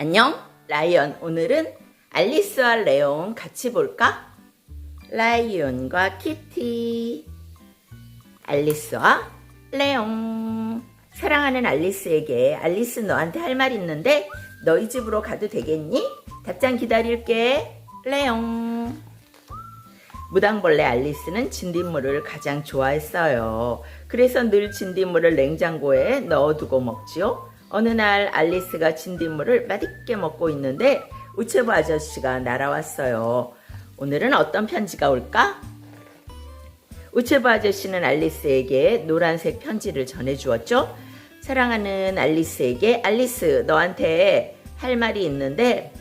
안녕, 라이언. 오늘은 알리스와 레옹 같이 볼까? 라이언과 키티. 알리스와 레옹. 사랑하는 알리스에게 알리스 너한테 할 말 있는데 너희 집으로 가도 되겠니? 답장 기다릴게. 레옹. 무당벌레 알리스는 진딧물을 가장 좋아했어요. 그래서 늘 진딧물을 냉장고에 넣어두고 먹지요. 어느 날 알리스가 진딧물을 맛있게 먹고 있는데 우체부 아저씨가 날아왔어요. 오늘은 어떤 편지가 올까? 우체부 아저씨는 알리스에게 노란색 편지를 전해주었죠. 사랑하는 알리스에게 알리스 너한테 할 말이 있는데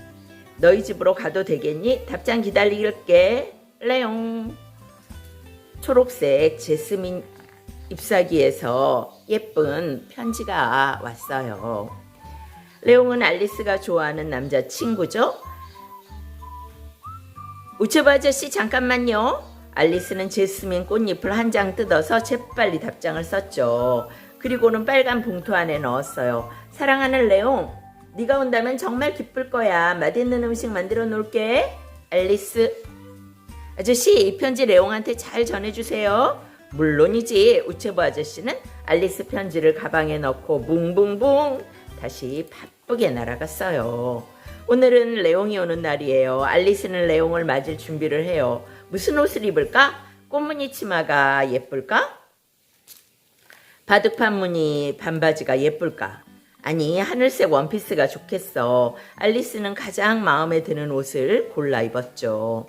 너희 집으로 가도 되겠니? 답장 기다릴게. 레옹. 초록색 제스민 잎사귀에서 예쁜 편지가 왔어요. 레옹은 알리스가 좋아하는 남자친구죠. 우체부 아저씨 잠깐만요. 알리스는 제스민 꽃잎을 한 장 뜯어서 재빨리 답장을 썼죠. 그리고는 빨간 봉투 안에 넣었어요. 사랑하는 레옹, 네가 온다면 정말 기쁠 거야. 맛있는 음식 만들어 놓을게. 알리스. 아저씨, 이 편지 레옹한테 잘 전해주세요. 물론이지. 우체부 아저씨는 알리스 편지를 가방에 넣고 붕붕붕 다시 바쁘게 날아갔어요. 오늘은 레옹이 오는 날이에요. 알리스는 레옹을 맞을 준비를 해요. 무슨 옷을 입을까? 꽃무늬 치마가 예쁠까? 바둑판 무늬 반바지가 예쁠까? 아니, 하늘색 원피스가 좋겠어. 알리스는 가장 마음에 드는 옷을 골라 입었죠.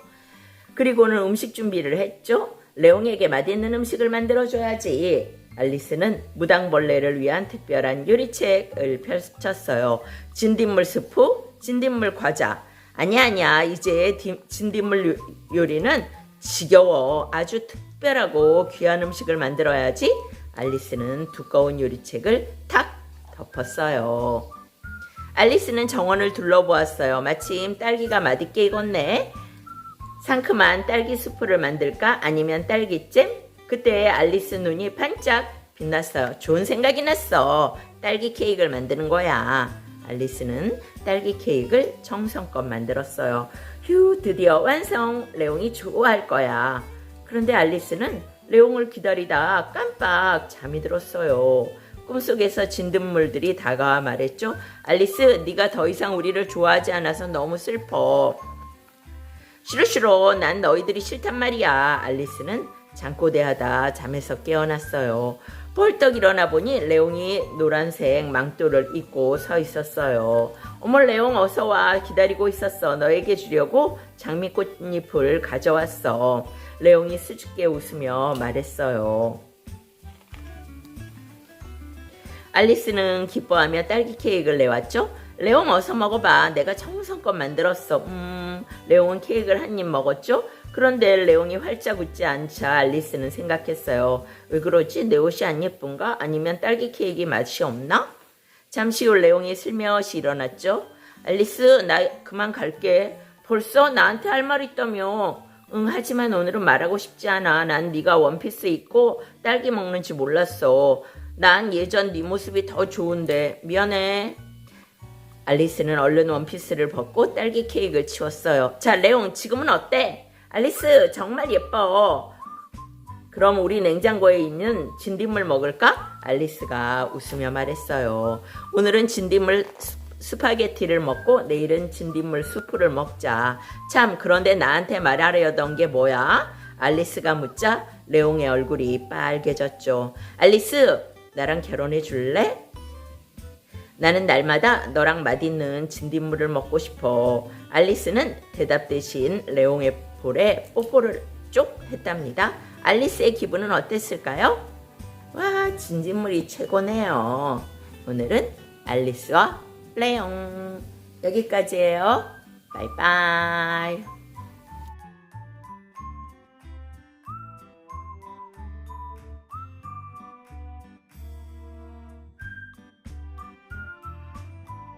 그리고는 음식 준비를 했죠. 레옹에게 맛있는 음식을 만들어줘야지. 알리스는 무당벌레를 위한 특별한 요리책을 펼쳤어요. 진딧물 스프, 진딧물 과자. 아니야, 아니야. 이제 디- 진딧물 요- 요리는 지겨워. 아주 특별하고 귀한 음식을 만들어야지. 알리스는 두꺼운 요리책을 탁 덮었어요. 알리스는 정원을 둘러보았어요. 마침 딸기가 맛있게 익었네. 상큼한 딸기 수프를 만들까? 아니면 딸기잼? 그때 알리스 눈이 반짝 빛났어요. 좋은 생각이 났어. 딸기 케이크를 만드는 거야. 알리스는 딸기 케이크를 정성껏 만들었어요. 휴, 드디어 완성! 레옹이 좋아할 거야. 그런데 알리스는 레옹을 기다리다 깜빡 잠이 들었어요. 꿈속에서 진딧물들이 다가와 말했죠. 알리스, 네가 더 이상 우리를 좋아하지 않아서 너무 슬퍼. 싫어 싫어 난 너희들이 싫단 말이야 알리스는 잠꼬대하다 잠에서 깨어났어요 벌떡 일어나 보니 레옹이 노란색 망토를 입고 서 있었어요 어머 레옹 어서 와 기다리고 있었어 너에게 주려고 장미꽃잎을 가져왔어 레옹이 수줍게 웃으며 말했어요 알리스는 기뻐하며 딸기 케이크를 내왔죠. 레옹 어서 먹어봐. 내가 정성껏 만들었어. 음, 레옹은 케이크를 한 입 먹었죠. 그런데 레옹이 활짝 웃지 않자 알리스는 생각했어요. 왜 그러지? 내 옷이 안 예쁜가? 아니면 딸기 케이크 맛이 없나? 잠시 후 레옹이 슬며시 일어났죠. 알리스, 나 그만 갈게. 벌써 나한테 할 말 있다며. 응, 하지만 오늘은 말하고 싶지 않아. 난 네가 원피스 입고 딸기 먹는지 몰랐어. 난 예전 네 모습이 더 좋은데 미안해. 알리스는 얼른 원피스를 벗고 딸기 케이크를 치웠어요. 자, 레옹 지금은 어때? 알리스 정말 예뻐. 그럼 우리 냉장고에 있는 진딧물 먹을까? 알리스가 웃으며 말했어요. 오늘은 진딧물 스- 스파게티를 먹고 내일은 진딧물 수프를 먹자. 참, 그런데 나한테 말하려던 게 뭐야? 알리스가 묻자 레옹의 얼굴이 빨개졌죠. 알리스, 나랑 결혼해 줄래? 나는 날마다 너랑 맛있는 진딧물을 먹고 싶어. 알리스는 대답 대신 레옹의 볼에 뽀뽀를 쪽 했답니다. 알리스의 기분은 어땠을까요? 와, 진딧물이 최고네요. 오늘은 알리스와 레옹. 여기까지예요. 바이바이.